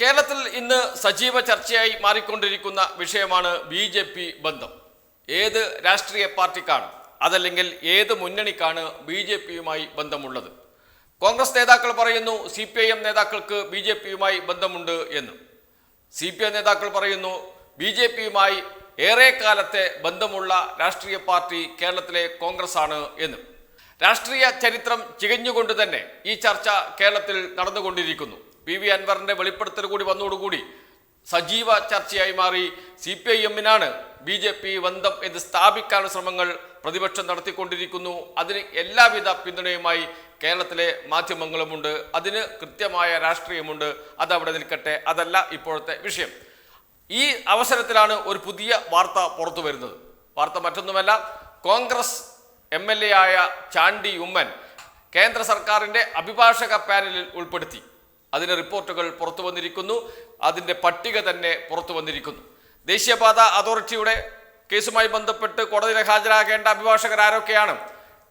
കേരളത്തിൽ ഇന്ന് സജീവ ചർച്ചയായി മാറിക്കൊണ്ടിരിക്കുന്ന വിഷയമാണ് ബി ജെ പി ബന്ധം. ഏത് രാഷ്ട്രീയ പാർട്ടിക്കാണ് അതല്ലെങ്കിൽ ഏത് മുന്നണിക്കാണ് ബി ജെ പിയുമായി ബന്ധമുള്ളത്? കോൺഗ്രസ് നേതാക്കൾ പറയുന്നു സി പി ഐ എം നേതാക്കൾക്ക് ബി ജെ പിയുമായി ബന്ധമുണ്ട് എന്ന്. സി പി ഐ നേതാക്കൾ പറയുന്നു ബി ജെ പിയുമായി ഏറെ കാലത്തെ ബന്ധമുള്ള രാഷ്ട്രീയ പാർട്ടി കേരളത്തിലെ കോൺഗ്രസ് ആണ് എന്ന്. രാഷ്ട്രീയ ചരിത്രം ചികഞ്ഞുകൊണ്ട് തന്നെ ഈ ചർച്ച കേരളത്തിൽ നടന്നുകൊണ്ടിരിക്കുന്നു. പി വി അൻവറിന്റെ വെളിപ്പെടുത്തൽ കൂടി വന്നതോടുകൂടി സജീവ ചർച്ചയായി മാറി. സി പി ഐ എമ്മിനാണ് ബി ജെ പി ബന്ധം എന്ന് സ്ഥാപിക്കാനുള്ള ശ്രമങ്ങൾ പ്രതിപക്ഷം നടത്തിക്കൊണ്ടിരിക്കുന്നു. അതിന് എല്ലാവിധ പിന്തുണയുമായി കേരളത്തിലെ മാധ്യമങ്ങളുമുണ്ട്. അതിന് കൃത്യമായ രാഷ്ട്രീയമുണ്ട്. അതവിടെ നിൽക്കട്ടെ. അതല്ല ഇപ്പോഴത്തെ വിഷയം. ഈ അവസരത്തിലാണ് ഒരു പുതിയ വാർത്ത പുറത്തു വരുന്നത്. വാർത്ത മറ്റൊന്നുമല്ല കോൺഗ്രസ് എം എൽ എ ആയ ചാണ്ടി ഉമ്മൻ കേന്ദ്ര സർക്കാരിന്റെ അഭിഭാഷക പാനലിൽ ഉൾപ്പെടുത്തി. അതിന് റിപ്പോർട്ടുകൾ പുറത്തു വന്നിരിക്കുന്നു. അതിന്റെ പട്ടിക തന്നെ പുറത്തു വന്നിരിക്കുന്നു. ദേശീയപാത അതോറിറ്റിയുടെ കേസുമായി ബന്ധപ്പെട്ട് കോടതിയിൽ ഹാജരാകേണ്ട അഭിഭാഷകർ ആരൊക്കെയാണ്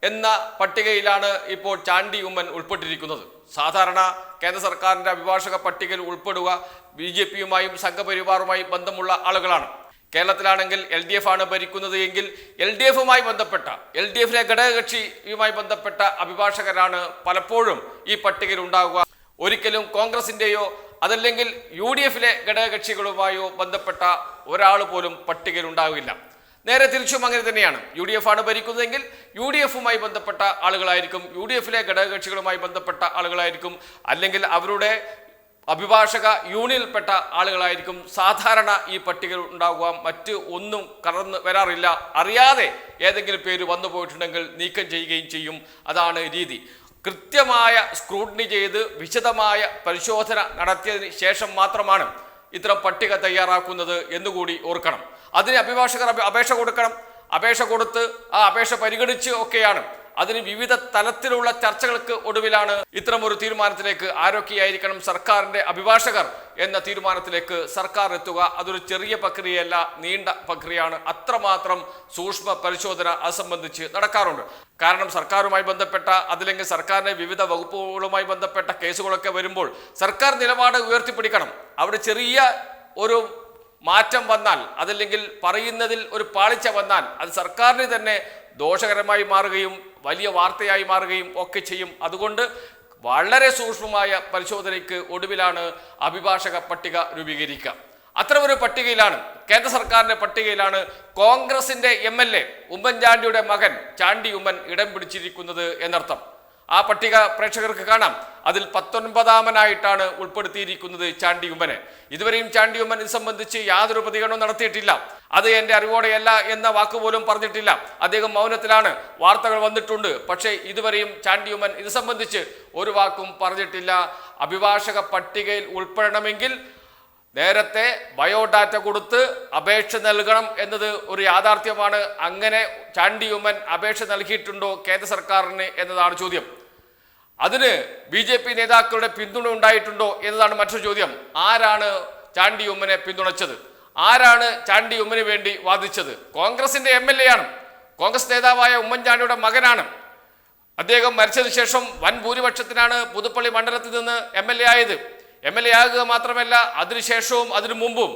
എന്ന പട്ടികയിലാണ് ഇപ്പോൾ ചാണ്ടി ഉമ്മൻ ഉൾപ്പെട്ടിരിക്കുന്നത്. സാധാരണ കേന്ദ്ര സർക്കാരിന്റെ അഭിഭാഷക പട്ടികയിൽ ഉൾപ്പെടുക ബി ജെ പിയുമായും സംഘപരിവാറുമായും ബന്ധമുള്ള ആളുകളാണ്. കേരളത്തിലാണെങ്കിൽ എൽ ഡി എഫ് ആണ് ഭരിക്കുന്നത് എങ്കിൽ എൽ ഡി എഫുമായി ബന്ധപ്പെട്ട എൽ ഡി എഫിലെ ഘടകകക്ഷിയുമായി ബന്ധപ്പെട്ട അഭിഭാഷകരാണ് പലപ്പോഴും ഈ പട്ടികയിൽ ഉണ്ടാകുക ഒരിക്കലും കോൺഗ്രസിന്റെയോ അതല്ലെങ്കിൽ യു ഡി എഫിലെ ഘടകകക്ഷികളുമായോ ബന്ധപ്പെട്ട ഒരാൾ പോലും പട്ടികയിൽ ഉണ്ടാവില്ല. നേരെ തിരിച്ചും അങ്ങനെ തന്നെയാണ്. യു ഡി എഫ് ആണ് ഭരിക്കുന്നതെങ്കിൽ യു ഡി എഫുമായി ബന്ധപ്പെട്ട ആളുകളായിരിക്കും യു ഡി എഫിലെ ഘടകകക്ഷികളുമായി ബന്ധപ്പെട്ട ആളുകളായിരിക്കും അല്ലെങ്കിൽ അവരുടെ അഭിഭാഷക യൂണിയനിൽപ്പെട്ട ആളുകളായിരിക്കും. സാധാരണ ഈ പട്ടികയിൽ ഉണ്ടാകുക മറ്റ് ഒന്നും കടന്നു വരാറില്ല. അറിയാതെ ഏതെങ്കിലും പേര് വന്നു പോയിട്ടുണ്ടെങ്കിൽ നീക്കം ചെയ്യുകയും ചെയ്യും. അതാണ് രീതി. കൃത്യമായ സ്ക്രൂട്ടിനി ചെയ്ത് വിശദമായ പരിശോധന നടത്തിയതിന് ശേഷം മാത്രമാണ് ഇത്തരം പട്ടിക തയ്യാറാക്കുന്നത് എന്നുകൂടി ഓർക്കണം. അതിന് അഭിഭാഷകർ അപേക്ഷ കൊടുക്കണം. അപേക്ഷ കൊടുത്ത് ആ അപേക്ഷ പരിഗണിച്ച് ഒക്കെയാണ് അതിന് വിവിധ തലത്തിലുള്ള ചർച്ചകൾക്ക് ഒടുവിലാണ് ഇത്തരമൊരു തീരുമാനത്തിലേക്ക് ആരൊക്കെയായിരിക്കണം സർക്കാരിന്റെ അഭിഭാഷകർ എന്ന തീരുമാനത്തിലേക്ക് സർക്കാർ എത്തുക അതൊരു ചെറിയ പ്രക്രിയയല്ല നീണ്ട പ്രക്രിയയാണ്. അത്രമാത്രം സൂക്ഷ്മ പരിശോധന അത് സംബന്ധിച്ച് നടക്കാറുണ്ട്. കാരണം സർക്കാരുമായി ബന്ധപ്പെട്ട അതില്ലെങ്കിൽ സർക്കാരിന്റെ വിവിധ വകുപ്പുകളുമായി ബന്ധപ്പെട്ട കേസുകളൊക്കെ വരുമ്പോൾ സർക്കാർ നിലപാട് ഉയർത്തിപ്പിടിക്കണം. അവിടെ ചെറിയ ഒരു മാറ്റം വന്നാൽ അതല്ലെങ്കിൽ പറയുന്നതിൽ ഒരു പാളിച്ച വന്നാൽ അത് സർക്കാരിന് തന്നെ ദോഷകരമായി മാറുകയും വലിയ വാർത്തയായി മാറുകയും ഒക്കെ ചെയ്യും. അതുകൊണ്ട് വളരെ സൂക്ഷ്മമായ പരിശോധനയ്ക്ക് ഒടുവിലാണ് അഭിഭാഷക പട്ടിക രൂപീകരിക്കുക. അത്തരമൊരു പട്ടികയിലാണ് കേന്ദ്ര സർക്കാരിന്റെ പട്ടികയിലാണ് കോൺഗ്രസിന്റെ എം എൽ എ ഉമ്മൻചാണ്ടിയുടെ മകൻ ചാണ്ടി ഉമ്മൻ ഇടം പിടിച്ചിരിക്കുന്നത് എന്നർത്ഥം. ആ പട്ടിക പ്രേക്ഷകർക്ക് കാണാം. അതിൽ പത്തൊൻപതാമനായിട്ടാണ് ഉൾപ്പെടുത്തിയിരിക്കുന്നത് ചാണ്ടിയുമ്മനെ. ഇതുവരെയും ചാണ്ടിയുമ്മൻ ഇത് സംബന്ധിച്ച് യാതൊരു പ്രതികരണവും നടത്തിയിട്ടില്ല. അത് എന്റെ അറിവോടെയല്ല എന്ന വാക്കുപോലും പറഞ്ഞിട്ടില്ല. അദ്ദേഹം മൗനത്തിലാണ്. വാർത്തകൾ വന്നിട്ടുണ്ട്. പക്ഷേ ഇതുവരെയും ചാണ്ടിയുമ്മൻ ഇത് സംബന്ധിച്ച് ഒരു വാക്കും പറഞ്ഞിട്ടില്ല. അഭിഭാഷക പട്ടികയിൽ ഉൾപ്പെടണമെങ്കിൽ നേരത്തെ ബയോഡാറ്റ കൊടുത്ത് അപേക്ഷ നൽകണം എന്നത് ഒരു യാഥാർത്ഥ്യമാണ്. അങ്ങനെ ചാണ്ടി ഉമ്മൻ അപേക്ഷ നൽകിയിട്ടുണ്ടോ കേന്ദ്ര സർക്കാരിന് എന്നതാണ് ചോദ്യം. അതിന് ബി ജെ പി നേതാക്കളുടെ പിന്തുണ ഉണ്ടായിട്ടുണ്ടോ എന്നതാണ് മറ്റൊരു ചോദ്യം. ആരാണ് ചാണ്ടി ഉമ്മനെ പിന്തുണച്ചത്? ആരാണ് ചാണ്ടി ഉമ്മന് വേണ്ടി വാദിച്ചത്? കോൺഗ്രസിന്റെ എം എൽ എ ആണ് കോൺഗ്രസ് നേതാവായ ഉമ്മൻചാണ്ടിയുടെ മകനാണ്. അദ്ദേഹം മരിച്ചതിന് ശേഷം വൻ ഭൂരിപക്ഷത്തിനാണ് പുതുപ്പള്ളി മണ്ഡലത്തിൽ നിന്ന് എം എൽ എ ആയത്. എം എൽ എ ആകുക മാത്രമല്ല അതിനുശേഷവും അതിനു മുമ്പും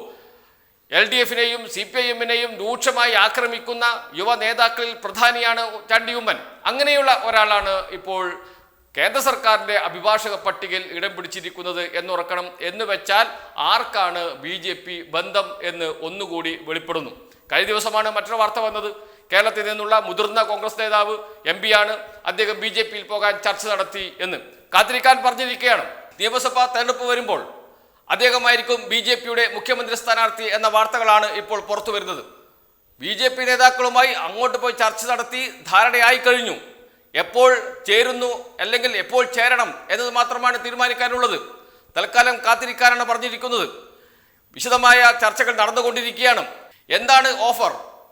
എൽ ഡി എഫിനെയും സി പി ഐ എമ്മിനെയും രൂക്ഷമായി ആക്രമിക്കുന്ന യുവ നേതാക്കളിൽ പ്രധാനിയാണ് ചണ്ടിയുമ്മൻ അങ്ങനെയുള്ള ഒരാളാണ് ഇപ്പോൾ കേന്ദ്ര സർക്കാരിന്റെ അഭിഭാഷക പട്ടികയിൽ ഇടം പിടിച്ചിരിക്കുന്നത് എന്നുറക്കണം. എന്ന് വെച്ചാൽ ആർക്കാണ് ബി ജെ പി ബന്ധം എന്ന് ഒന്നുകൂടി വെളിപ്പെടുന്നു. കഴിഞ്ഞ ദിവസമാണ് മറ്റൊരു വാർത്ത വന്നത്. കേരളത്തിൽ നിന്നുള്ള മുതിർന്ന കോൺഗ്രസ് നേതാവ് എം ആണ്. അദ്ദേഹം ബി ജെ പിയിൽ പോകാൻ ചർച്ച നടത്തി എന്ന്. കാത്തിരിക്കാൻ പറഞ്ഞിരിക്കുകയാണ്. നിയമസഭാ തെരഞ്ഞെടുപ്പ് വരുമ്പോൾ അദ്ദേഹമായിരിക്കും ബി ജെ പിയുടെ മുഖ്യമന്ത്രി സ്ഥാനാർത്ഥി എന്ന വാർത്തകളാണ് ഇപ്പോൾ പുറത്തു വരുന്നത്. ബി ജെ പി നേതാക്കളുമായി അങ്ങോട്ട് പോയി ചർച്ച നടത്തി ധാരണയായി കഴിഞ്ഞു. എപ്പോൾ ചേരുന്നു അല്ലെങ്കിൽ എപ്പോൾ ചേരണം എന്നത് മാത്രമാണ് തീരുമാനിക്കാനുള്ളത്. തൽക്കാലം കാത്തിരിക്കാനാണ് പറഞ്ഞിരിക്കുന്നത്. വിശദമായ ചർച്ചകൾ നടന്നുകൊണ്ടിരിക്കുകയാണ്. എന്താണ് ഓഫർ?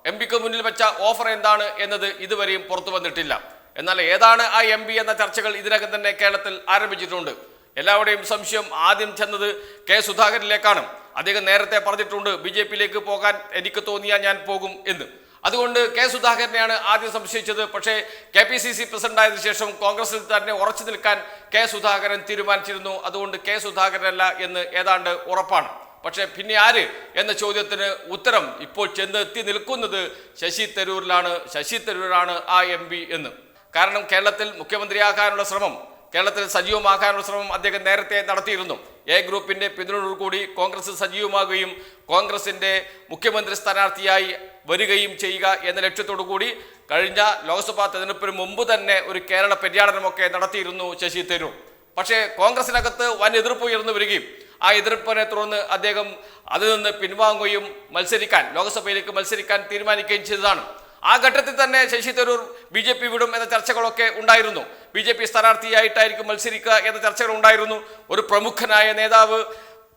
എം പിക്ക് മുന്നിൽ വെച്ച ഓഫർ എന്താണ് എന്നത് ഇതുവരെയും പുറത്തു വന്നിട്ടില്ല. എന്നാൽ ഏതാണ് ആ എം എന്ന ചർച്ചകൾ ഇതിനകം തന്നെ കേരളത്തിൽ ആരംഭിച്ചിട്ടുണ്ട്. എല്ലാവരുടെയും സംശയം ആദ്യം ചെന്നത് കെ സുധാകരനിലേക്കാണ്. അദ്ദേഹം നേരത്തെ പറഞ്ഞിട്ടുണ്ട് ബി ജെ പിയിലേക്ക് പോകാൻ എനിക്ക് തോന്നിയാൽ ഞാൻ പോകും എന്ന്. അതുകൊണ്ട് കെ സുധാകരനെയാണ് ആദ്യം സംശയിച്ചത്. പക്ഷേ K P C C president ആയതിനു ശേഷം കോൺഗ്രസിൽ തന്നെ ഉറച്ചു നിൽക്കാൻ കെ സുധാകരൻ തീരുമാനിച്ചിരുന്നു. അതുകൊണ്ട് കെ സുധാകരനല്ല എന്ന് ഏതാണ്ട് ഉറപ്പാണ്. പക്ഷേ പിന്നെ ആര് എന്ന ചോദ്യത്തിന് ഉത്തരം ഇപ്പോൾ ചെന്ന് എത്തി നിൽക്കുന്നത് ശശി തരൂരിലാണ്. ശശി തരൂരാണ് ആ എം എന്ന്. കാരണം കേരളത്തിൽ മുഖ്യമന്ത്രിയാകാനുള്ള ശ്രമം കേരളത്തിൽ സജീവമാക്കാനുള്ള ശ്രമം അദ്ദേഹം നേരത്തെ നടത്തിയിരുന്നു. എ ഗ്രൂപ്പിന്റെ പിന്തുണയോടുകൂടി കോൺഗ്രസ് സജീവമാകുകയും കോൺഗ്രസിന്റെ മുഖ്യമന്ത്രി സ്ഥാനാർത്ഥിയായി വരികയും ചെയ്യുക എന്ന ലക്ഷ്യത്തോടു കൂടി കഴിഞ്ഞ ലോക്സഭാ തെരഞ്ഞെടുപ്പിന് മുമ്പ് തന്നെ ഒരു കേരള പര്യടനമൊക്കെ നടത്തിയിരുന്നു ശശി തരൂർ. പക്ഷേ കോൺഗ്രസിനകത്ത് വൻ എതിർപ്പ് ഉയർന്നു വരികയും ആ എതിർപ്പിനെ തുടർന്ന് അദ്ദേഹം അതിൽ നിന്ന് പിൻവാങ്ങുകയും മത്സരിക്കാൻ ലോക്സഭയിലേക്ക് മത്സരിക്കാൻ തീരുമാനിക്കുകയും ചെയ്തതാണ്. ആ ഘട്ടത്തിൽ തന്നെ Shashi Tharoor B J P വിടും എന്ന ചർച്ചകളൊക്കെ ഉണ്ടായിരുന്നു. ബി ജെ പി സ്ഥാനാർത്ഥിയായിട്ടായിരിക്കും മത്സരിക്കുക എന്ന ചർച്ചകൾ ഉണ്ടായിരുന്നു. ഒരു പ്രമുഖനായ നേതാവ്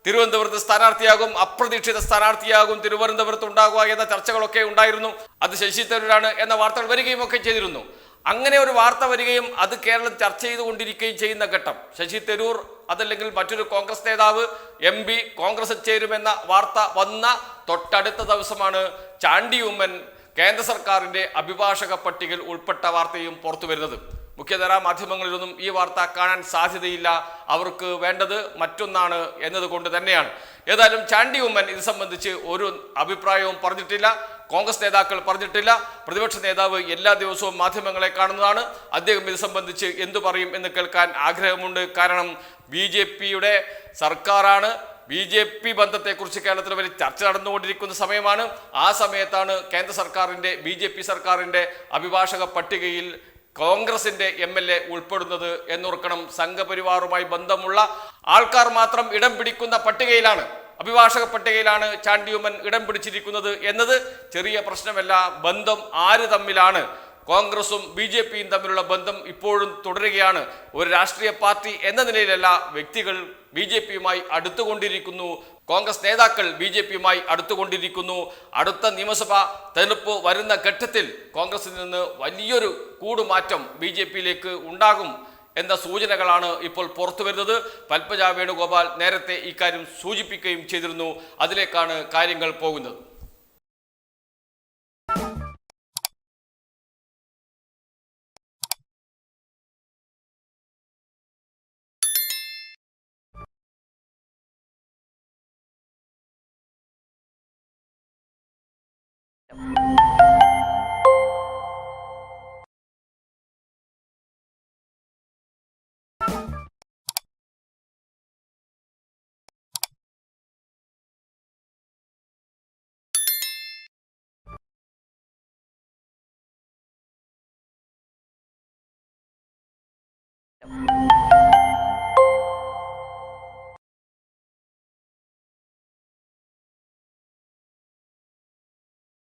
തിരുവനന്തപുരത്ത് സ്ഥാനാർത്ഥിയാകും അപ്രതീക്ഷിത സ്ഥാനാർത്ഥിയാകും തിരുവനന്തപുരത്ത് ഉണ്ടാകുക എന്ന ചർച്ചകളൊക്കെ ഉണ്ടായിരുന്നു. അത് ശശി തരൂരാണ് എന്ന വാർത്തകൾ വരികയും ഒക്കെ ചെയ്തിരുന്നു. അങ്ങനെ ഒരു വാർത്ത വരികയും അത് കേരളം ചർച്ച ചെയ്തുകൊണ്ടിരിക്കുകയും ചെയ്യുന്ന ഘട്ടം. ശശി തരൂർ അതല്ലെങ്കിൽ മറ്റൊരു കോൺഗ്രസ് നേതാവ് എം പി കോൺഗ്രസ് ചേരുമെന്ന വാർത്ത വന്ന തൊട്ടടുത്ത ദിവസമാണ് ചാണ്ടി ഉമ്മൻ കേന്ദ്ര സർക്കാരിന്റെ അഭിഭാഷക പട്ടികയിൽ ഉൾപ്പെട്ട വാർത്തയും പുറത്തു വരുന്നത്. മുഖ്യധാരാ മാധ്യമങ്ങളിലൊന്നും ഈ വാർത്ത കാണാൻ സാധ്യതയില്ല. അവർക്ക് വേണ്ടത് മറ്റൊന്നാണ് എന്നതുകൊണ്ട് തന്നെയാണ്. ഏതായാലും ചാണ്ടി ഉമ്മൻ ഇത് സംബന്ധിച്ച് ഒരു അഭിപ്രായവും പറഞ്ഞിട്ടില്ല. കോൺഗ്രസ് നേതാക്കൾ പറഞ്ഞിട്ടില്ല. പ്രതിപക്ഷ നേതാവ് എല്ലാ ദിവസവും മാധ്യമങ്ങളെ കാണുന്നതാണ്. അദ്ദേഹം ഇത് സംബന്ധിച്ച് എന്തു പറയും എന്ന് കേൾക്കാൻ ആഗ്രഹമുണ്ട്. കാരണം ബി സർക്കാരാണ്. ബി ജെ പി ബന്ധത്തെക്കുറിച്ച് കേരളത്തിൽ വലിയ ചർച്ച നടന്നുകൊണ്ടിരിക്കുന്ന സമയമാണ്. ആ സമയത്താണ് കേന്ദ്ര സർക്കാരിന്റെ ബി ജെ പി സർക്കാരിന്റെ അഭിഭാഷക പട്ടികയിൽ കോൺഗ്രസിന്റെ എം എൽ എ ഉൾപ്പെടുന്നത് എന്നോർക്കണം സംഘപരിവാറുമായി ബന്ധമുള്ള ആൾക്കാർ മാത്രം ഇടം പിടിക്കുന്ന പട്ടികയിലാണ്. അഭിഭാഷക പട്ടികയിലാണ് ചാണ്ടിയുമൻ ഇടം പിടിച്ചിരിക്കുന്നത് എന്നത്. ചെറിയ പ്രശ്നമല്ല ബന്ധം ആര് തമ്മിലാണ്? കോൺഗ്രസും ബി ജെ പിയും തമ്മിലുള്ള ബന്ധം ഇപ്പോഴും തുടരുകയാണ്. ഒരു രാഷ്ട്രീയ പാർട്ടി എന്ന നിലയിലല്ല വ്യക്തികൾ ബി ജെ പിയുമായി അടുത്തുകൊണ്ടിരിക്കുന്നു. കോൺഗ്രസ് നേതാക്കൾ ബി ജെ പിയുമായി അടുത്തുകൊണ്ടിരിക്കുന്നു. അടുത്ത നിയമസഭാ തെരഞ്ഞെടുപ്പ് വരുന്ന ഘട്ടത്തിൽ കോൺഗ്രസിൽ നിന്ന് വലിയൊരു കൂടുമാറ്റം ബി ജെ പിയിലേക്ക് ഉണ്ടാകും എന്ന സൂചനകളാണ് ഇപ്പോൾ പുറത്തു വരുന്നത്. പത്മജ വേണുഗോപാൽ നേരത്തെ ഇക്കാര്യം സൂചിപ്പിക്കുകയും ചെയ്തിരുന്നു. അതിലേക്കാണ് കാര്യങ്ങൾ പോകുന്നത്.